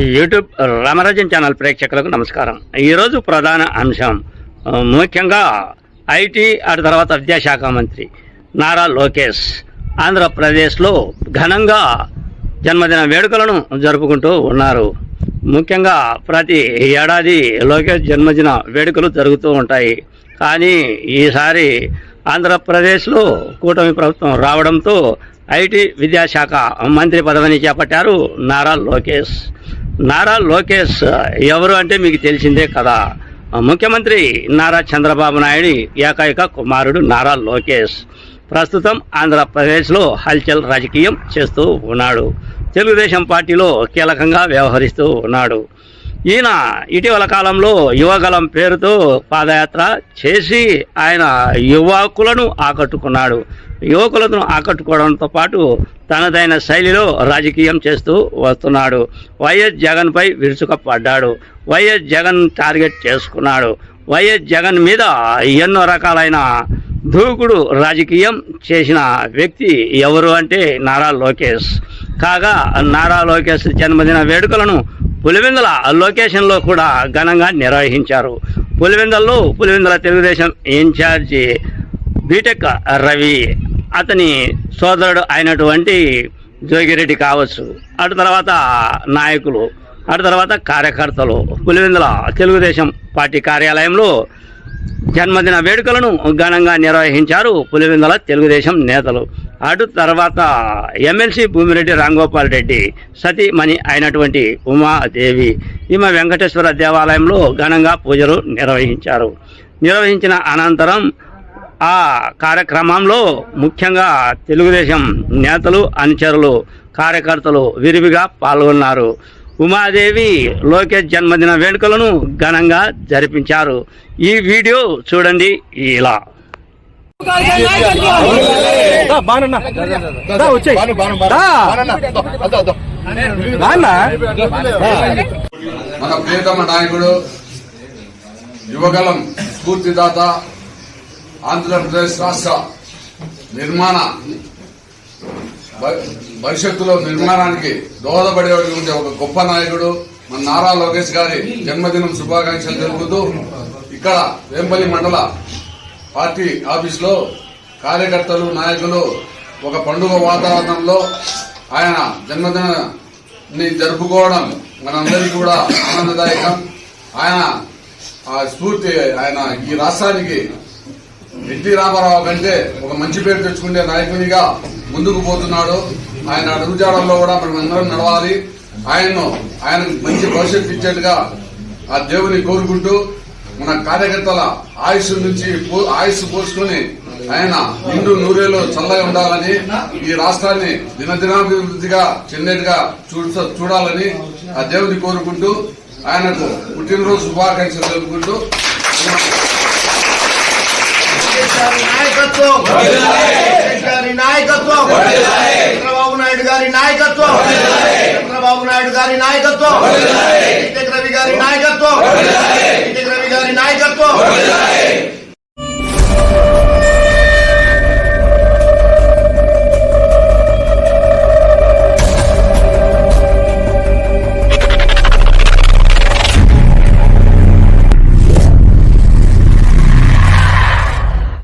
YouTube Ramarajan channel ప్రేక్షకులకు నమస్కారం. ఈరోజు ప్రధాన అంశం ముఖ్యంగా ఐటీ ఆ తర్వాత విద్యాశాఖ మంత్రి నారా లోకేష్ ఆంధ్రప్రదేశ్లో ఘనంగా జన్మదిన వేడుకలను జరుపుకుంటూ ఉన్నారు. ముఖ్యంగా ప్రతి ఏడాది లోకేష్ జన్మదిన వేడుకలు జరుగుతూ ఉంటాయి. కానీ ఈసారి ఆంధ్రప్రదేశ్లో కూటమి ప్రభుత్వం రావడంతో ఐటీ విద్యాశాఖ మంత్రి పదవిని చేపట్టారు నారా లోకేష్. నారా లోకేష్ ఎవరు అంటే మీకు తెలిసిందే కదా. ముఖ్యమంత్రి నారా చంద్రబాబు నాయుడు ఏకైక కుమారుడు నారా లోకేష్. ప్రస్తుతం ఆంధ్రప్రదేశ్లో హల్చల్ రాజకీయం చేస్తూ ఉన్నాడు. తెలుగుదేశం పార్టీలో కీలకంగా వ్యవహరిస్తూ ఉన్నాడు. ఈయన ఇటీవల కాలంలో యువగలం పేరుతో పాదయాత్ర చేసి ఆయన యువకులను ఆకట్టుకున్నాడు. యువకులను ఆకట్టుకోవడంతో పాటు తనదైన శైలిలో రాజకీయం చేస్తూ వస్తున్నాడు. వైఎస్ జగన్పై విరుచుకపడ్డాడు వైఎస్ జగన్ టార్గెట్ చేసుకున్నాడు. వైఎస్ జగన్ మీద ఎన్నో రకాలైన దూకుడు రాజకీయం చేసిన వ్యక్తి ఎవరు అంటే నారా లోకేష్. కాగా నారా లోకేష్ జన్మదిన వేడుకలను పులివెందుల లొకేషన్లో కూడా ఘనంగా నిర్వహించారు. పులివెందల్లో పులివెందుల తెలుగుదేశం ఇన్ఛార్జి బీటెక్ రవి అతని సోదరుడు అయినటువంటి జోగిరెడ్డి కావచ్చు అటు తర్వాత నాయకులు అటు తర్వాత కార్యకర్తలు పులివెందుల తెలుగుదేశం పార్టీ కార్యాలయంలో జన్మదిన వేడుకలను ఘనంగా నిర్వహించారు పులివెందుల తెలుగుదేశం నేతలు. అటు తర్వాత ఎమ్మెల్సీ భూమిరెడ్డి రాంగోపాల్ రెడ్డి సతీమణి అయినటువంటి ఉమాదేవి ఈమె వెంకటేశ్వర దేవాలయంలో ఘనంగా పూజలు నిర్వహించారు. నిర్వహించిన అనంతరం ఆ కార్యక్రమంలో ముఖ్యంగా తెలుగుదేశం నేతలు అనుచరులు కార్యకర్తలు విరివిగా పాల్గొన్నారు. ఉమాదేవి లోకేష్ జన్మదిన వేడుకలను ఘనంగా జరిపించారు. ఈ వీడియో చూడండి ఇలా. మన ప్రియతమ నాయకుడు యువగలం స్ఫూర్తిదాత ఆంధ్రప్రదేశ్ రాష్ట్ర నిర్మాణ భ- భవిష్యత్తులో నిర్మాణానికి దోహదపడేటువంటి ఒక గొప్ప నాయకుడు మన నారా లోకేష్ గారి జన్మదినం శుభాకాంక్షలు తెలుపుతూ ఇక్కడ వేంపల్లి మండల పార్టీ ఆఫీస్లో కార్యకర్తలు నాయకులు ఒక పండుగ వాతావరణంలో ఆయన జన్మదినాన్ని జరుపుకోవడం మనందరికీ కూడా ఆనందదాయకం. ఆయన ఆ స్ఫూర్తి ఆయన ఈ రాష్ట్రానికి ఎన్టీ రామారావు కంటే ఒక మంచి పేరు తెచ్చుకునే నాయకునిగా ముందుకు పోతున్నాడు. ఆయన అడుగుజాడల్లో కూడా మనం అందరం నడవాలి. ఆయన్ను ఆయనకు మంచి భవిష్యత్తు ఇచ్చేట్టుగా ఆ దేవుని కోరుకుంటూ మన కార్యకర్తల ఆయుష్ నుంచి పో- ఆయుష్ పోసుకుని ఆయన నిండు నూరేళ్ళు చల్లగా ఉండాలని ఈ రాష్ట్రాన్ని దినదినాభివృద్ధిగా చెందేట్టుగా చూడాలని ఆ దేవుని కోరుకుంటూ ఆయనకు పుట్టినరోజు శుభాకాంక్షలు తెలుపుకుంటూ గారి నాయకత్వం లోకేష్ గారి నాయకత్వం చంద్రబాబు నాయుడు గారి నాయకత్వం చంద్రబాబు నాయుడు గారి నాయకత్వం ఇటెక్ రవి గారి నాయకత్వం ఇటెక్ రవి గారి నాయకత్వం